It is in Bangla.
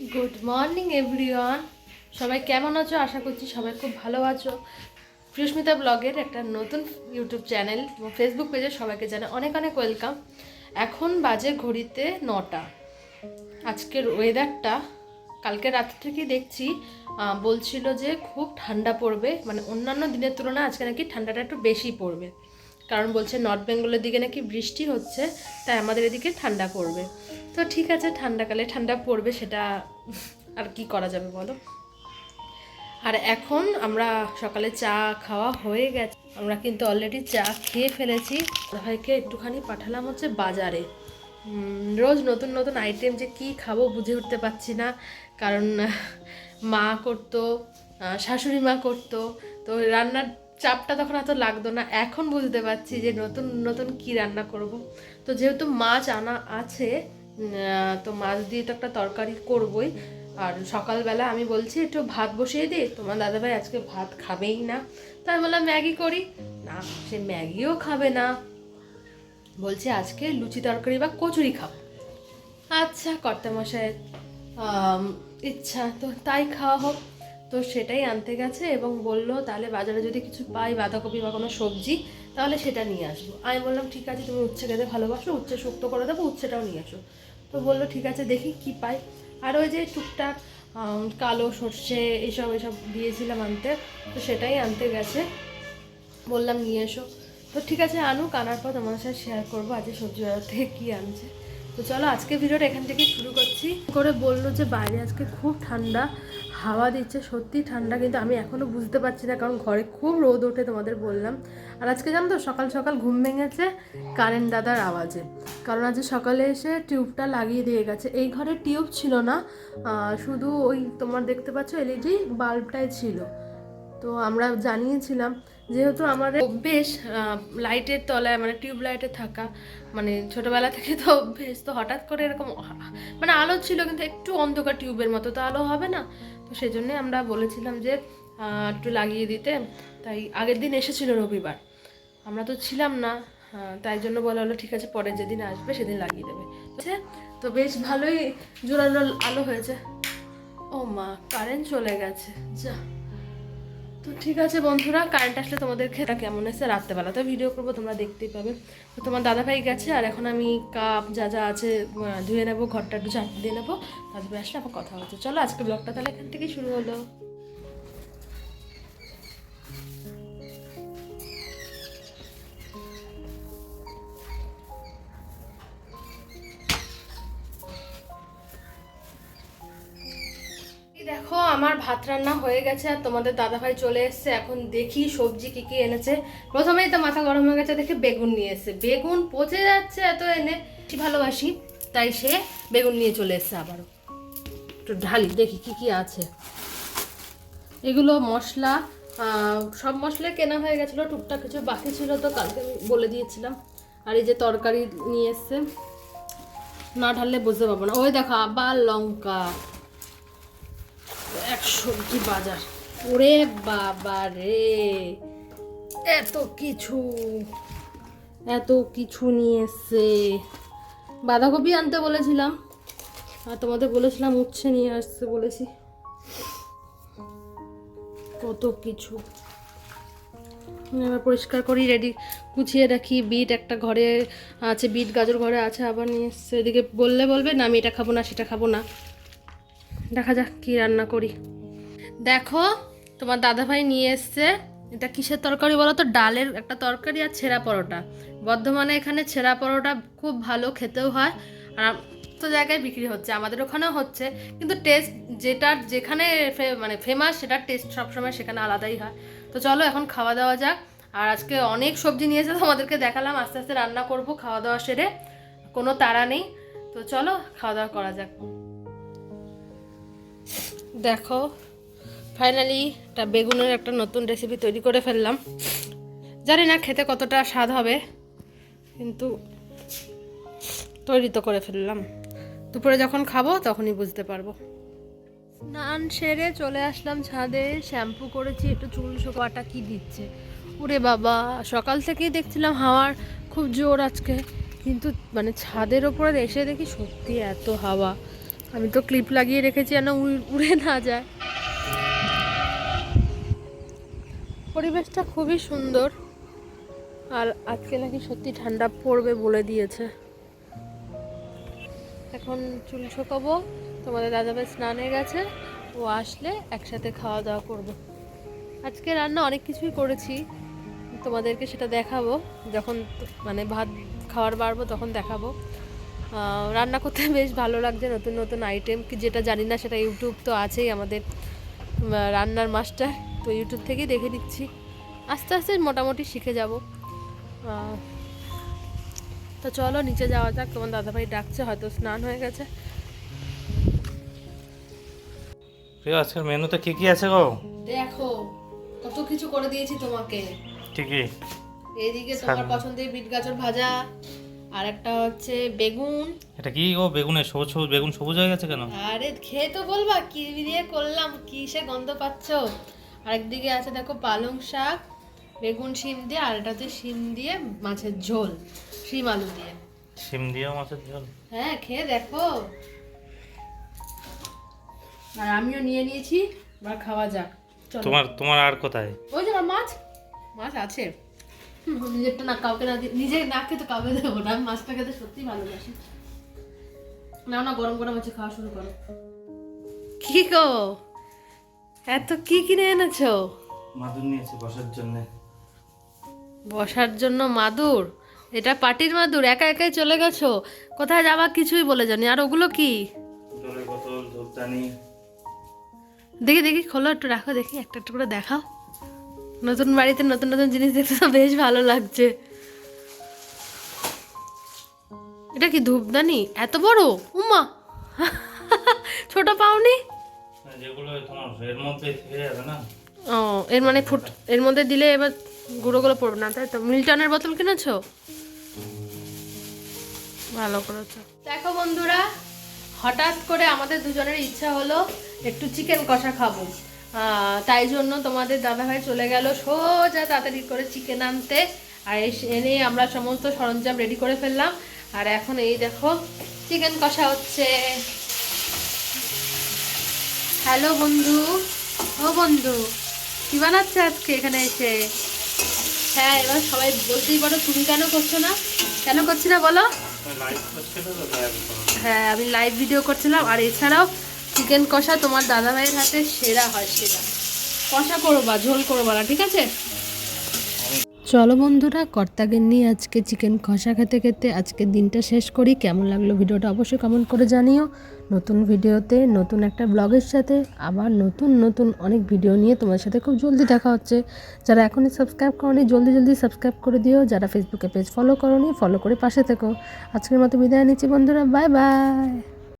গুড মর্নিং এভরিওয়ান সবাই কেমন আছো? আশা করছি সবাই খুব ভালো আছো। প্রিয়স্মিতা ব্লগের একটা নতুন ইউটিউব চ্যানেল এবং ফেসবুক পেজে সবাইকে জানাই অনেক অনেক ওয়েলকাম এখন বাজে ঘড়িতে নটা। আজকের ওয়েদারটা কালকে রাত থেকে দেখছি বলছিল যে খুব ঠান্ডা পড়বে। মানে অন্যান্য দিনের তুলনায় আজকে নাকি ঠান্ডাটা একটু বেশি পড়বে। কারণ বলছে নর্থ বেঙ্গলের দিকে নাকি বৃষ্টি হচ্ছে, তাই আমাদের এদিকে ঠান্ডা পড়বে। তো ঠিক আছে, ঠান্ডাকালে ঠান্ডা পড়বে সেটা আর কি করা যাবে বলো? আর এখন আমরা সকালে চা খাওয়া হয়ে গেছে। আমরা কিন্তু অলরেডি চা খেয়ে ফেলেছি। ভাইকে একটুখানি পাঠালাম হচ্ছে বাজারে। রোজ নতুন নতুন আইটেম যে কি খাব বুঝে উঠতে পারছি না। কারণ মা করতো শাশুড়ি মা করতো। তো রান্নার চাপটা তখন এত লাগতো না এখন বুঝতে পারছি যে নতুন নতুন কি রান্না করব। তো যেহেতু মাছ আনা আছে তো মাছ দিয়ে তো একটা তরকারি করবই। আর সকালবেলা আমি বলছি একটু ভাত বসিয়ে দিই তোমার দাদাভাই আজকে ভাত খাবেই না। তাই বললাম ম্যাগি করি? না সে ম্যাগিও খাবে না। বলছে আজকে লুচি তরকারি বা কচুরি খাব। আচ্ছা কর্তামশাইয়ের আম, ইচ্ছা তো তাই খাওয়া হোক। তো সেটাই আনতে গেছে এবং বলল, তাহলে বাজারে যদি কিছু পাই, বাঁধাকপি বা কোনো সবজি, তাহলে সেটা নিয়ে আসব। আমি বললাম, ঠিক আছে, তুমি উচ্ছে খেতে ভালোবাসো, উচ্ছে শুক্ত করে দেবো, উচ্ছেটাও নিয়ে আসো। তো বলল, ঠিক আছে, দেখি কি পাই। আর ওই যে টুকটাক কালো সর্ষে এসব এসব দিয়েছিলাম আনতে, তো সেটাই আনতে গেছে। বললাম, নিয়ে এসো। তো ঠিক আছে, আনুক, আনার পর তোমার সাথে শেয়ার করব, আজকে সবজি বাজার থেকে কী আনছে। তো চলো আজকে ভিডিওটা এখান থেকেই শুরু করছি। করে বলল যে, বাইরে আজকে খুব ঠান্ডা, হাওয়া দিচ্ছে, সত্যি ঠান্ডা, কিন্তু আমি এখনও বুঝতে পারছি না, কারণ ঘরে খুব রোদ ওঠে তোমাদের বললাম। আর আজকে জানো তো, সকাল সকাল ঘুম ভেঙেছে কারেন্ট দাদার আওয়াজে। কারণ আজকে সকালে এসে টিউবটা লাগিয়ে দিয়ে গেছে। এই ঘরে টিউব ছিল না শুধু ওই তোমার দেখতে পাচ্ছ এলইডি বাল্বটাই ছিল। তো আমরা জানিয়েছিলাম যেহেতু আমাদের অভ্যেস লাইটের তলায় মানে টিউব লাইটে থাকা মানে ছোটবেলা থেকে তো অভ্যেস তো হঠাৎ করে এরকম মানে আলো ছিল কিন্তু একটু অন্ধকার টিউবের মতো তো আলো হবে না। তো সেই জন্যই আমরা বলেছিলাম যে একটু লাগিয়ে দিতে। তাই আগের দিন এসেছিল রবিবার। আমরা তো ছিলাম না তাই জন্য বলা হলো ঠিক আছে পরে যেদিন আসবে সেদিন লাগিয়ে দেবে। আচ্ছা, তো বেশ ভালোই জোরালো আলো হয়েছে। ও মা কারেন্ট চলে গেছে। যা। তো ঠিক আছে বন্ধুরা কারেন্ট আসলে তোমাদের খেতা কেমন আছে রাত্রেবেলা? তো ভিডিও করব, তোমরা দেখতেই পাবে। তো তোমার দাদাভাই গেছে, আর এখন আমি কাপ যা যা আছে ধুয়ে নেব, ঘরটা একটু ঝাঁট দিয়ে নেব। তারপরে আসলে আবার কথা হচ্ছে চলো আজকে ব্লগটা তাহলে এখান থেকেই শুরু হলো। আমার ভাত রান্না হয়ে গেছে আর তোমাদের দাদাভাই চলে এসেছে। এখন দেখি সবজি কি কি এনেছে। প্রথমেই তো মাথা গরম হয়ে গেছে, দেখে বেগুন নিয়ে এসেছে। বেগুন পচে যাচ্ছে এত এনে ভালোবাসি, তাই সে বেগুন নিয়ে চলে এসেছে আবারও। একটু ঢালি, দেখি কি কি আছে। এগুলো মশলা সব মশলা কেনা হয়ে গেছিল, টুকটাক কিছু বাকি ছিল তো কালকে বলে দিয়েছিলাম। আর এই যে তরকারি নিয়ে এসছে, না ঢাললে বুঝতে পারব না। ওই দেখো আবার লঙ্কা। এক সবজি বাজার। ওরে বাবা রে। এত কিছু এত কিছু নিয়ে বাঁধাকপি আনতে বলেছিলাম, আর তোমাদের বলেছিলাম উচ্ছে নিয়ে আসতে বলেছি। কত কিছু। এবার পরিষ্কার করি রেডি গুছিয়ে রাখি। বিট একটা ঘরে আছে, বিট গাজর ঘরে আছে, আবার নিয়ে এসছে। এদিকে বললে বলবে, না, আমি এটা খাব না, সেটা খাব না। দেখা যাক কি রান্না করি। দেখো, তোমার দাদাভাই নিয়ে এসছে। এটা কিসের তরকারি বলো তো? ডালের একটা তরকারি আর ছেঁড়া পরোটা। বর্ধমানে এখানে ছেঁড়া পরোটা খুব ভালো খেতেও হয়। আর তো জায়গায় বিক্রি হচ্ছে, আমাদের ওখানেও হচ্ছে। কিন্তু টেস্ট যেটার যেখানে মানে ফেমাস সেটার টেস্ট সবসময় সেখানে আলাদাই হয়। তো চলো এখন খাওয়া দাওয়া যাক। আর আজকে অনেক সবজি নিয়ে নিয়েছে তোমাদেরকে দেখালাম। আস্তে আস্তে রান্না করব খাওয়া দাওয়া সেরে। কোনো তাড়া নেই। তো চলো খাওয়া দাওয়া করা যাক। দেখো ফাইনালি একটা বেগুনের একটা নতুন রেসিপি তৈরি করে ফেললাম। জানি না খেতে কতটা স্বাদ হবে, কিন্তু তৈরি তো করে ফেললাম। দুপুরে যখন খাব তখনই বুঝতে পারব। স্নান সেরে চলে আসলাম ছাদে, শ্যাম্পু করেছি, একটু চুল শোকাটা কি দিচ্ছে। ওরে বাবা, সকাল থেকেই দেখছিলাম হাওয়ার খুব জোর আজকে, কিন্তু মানে ছাদের ওপরে এসে দেখি সত্যি এত হাওয়া। আমি তো ক্লিপ লাগিয়ে রেখেছি যেন উড়- না যায়। পরিবেশটা খুবই সুন্দর। আর আজকে নাকি সত্যি ঠান্ডা পড়বে বলে দিয়েছে। এখন চুল শুকাবো, তোমাদের দাদাভাই স্নানে গেছে, ও আসলে একসাথে খাওয়া দাওয়া করব। আজকে রান্না অনেক কিছুই করেছি, তোমাদেরকে সেটা দেখাবো, যখন মানে ভাত খাওয়ার বাড়বো তখন দেখাবো। রান্না করতে বেশ ভালো লাগছে নতুন নতুন আইটেম কি যেটা জানি না সেটা ইউটিউব তো আছেই আমাদের রান্নার মাস্টার তো ইউটিউব থেকেই দেখে নিচ্ছি। আস্তে আস্তে মোটামুটি শিখে যাব। তো চলো নিচে যাওয়া যাক। তোমার দাদাভাই ডাকছে হয়তো স্নান হয়ে গেছে। প্রিয় আজকের মেনুতে কি কি আছে গো? দেখো কত কিছু করে দিয়েছি তোমাকে। ঠিকই। এইদিকে তোমার পছন্দের বিট গাজর ভাজা আর একটা হচ্ছে বেগুন। এটা কি? গো বেগুনের সবুজ সবুজ বেগুন সবুজ হয়ে গেছে কেন? আরে খেয়ে তো বলবা কি দিয়ে করলাম কিসে গন্ধ পাচ্ছ? আর একদিকে আছে দেখো পালং শাক বেগুন শিম দিয়ে আর এটা হচ্ছে শিম দিয়ে মাছের ঝোল শিম আলু দিয়ে। শিম দিয়েও মাছের ঝোল? হ্যাঁ খেয়ে দেখো। আর আমিও নিয়ে নিয়েছি এবার খাওয়া যাক তোমার তোমার আর কোথায়? ওই যে মাছ মাছ আছে। নিজেরটা না কাউকে না নিজে না খেতে কাউকে দেবো না। আমি মাছটা খেতে সত্যি ভালোবাসি। না না গরম গরম আছে খাওয়া শুরু করো। কি গো? এত কি কিনে এনেছো? মাদুর নিয়েছি বসার জন্য। বসার জন্য মাদুর? এটা পাটির মাদুর একা একাই চলে গেছো? কোথায় যাবা কিছুই বলে জানি আর ওগুলো কি? জলের বোতল ধূপদানি। দেখি দেখি খোলো একটু রাখো দেখি একটা একটা করে দেখাও। নতুন বাড়িতে নতুন নতুন জিনিস দেখতে তো বেশ ভালো লাগছে। এটা কি ধূপদানি? এত বড়? উমা! ছোট পাওনি? যেগুলো তোমার এর মধ্যে থেকে যাবে না? ও এর মানে ফুট এর মধ্যে দিলে এবার গুঁড়োগুলো পড়বে না তাই তো? মিল্টনের বোতল কিনেছো? ভালো করেছ। দেখো বন্ধুরা হঠাৎ করে আমাদের দুজনের ইচ্ছা হলো একটু চিকেন কষা খাব। তাই জন্য তোমাদের দাদাভাই চলে গেল সোজা তাড়াতাড়ি করে চিকেন আনতে। আর এনে আমরা সমস্ত সরঞ্জাম রেডি করে ফেললাম। আর এখন এই দেখো চিকেন কষা হচ্ছে। হ্যালো বন্ধু ও বন্ধু কি বানাচ্ছে আজকে এখানে এসে? হ্যাঁ এবার সবাই বলতেই পারো তুমি কেন করছ না? কেন করছি না বলো। হ্যাঁ আমি লাইভ ভিডিও করছিলাম। আর এছাড়াও চিকেন কষা তোমার দাদা ভাইয়ের হাতে সেরা হয় সেরা কষা করবা, ঝোল করবা না, ঠিক আছে? চলো বন্ধুরা কর্তাকে নিয়ে আজকে চিকেন কষা খেতে খেতে আজকের দিনটা শেষ করি। কেমন লাগল ভিডিওটা অবশ্যই কমেন্ট করে জানিও। নতুন ভিডিওতে, নতুন একটা ব্লগের সাথে, আবার নতুন নতুন অনেক ভিডিও নিয়ে তোমার সাথে খুব জলদি দেখা হচ্ছে। যারা এখনই সাবস্ক্রাইব করনি, জলদি জলদি সাবস্ক্রাইব করে দিও। যারা ফেসবুকে পেজ ফলো করনি ফলো করে পাশে থেকো। আজকের মতো বিদায় নিচ্ছি বন্ধুরা বাই বাই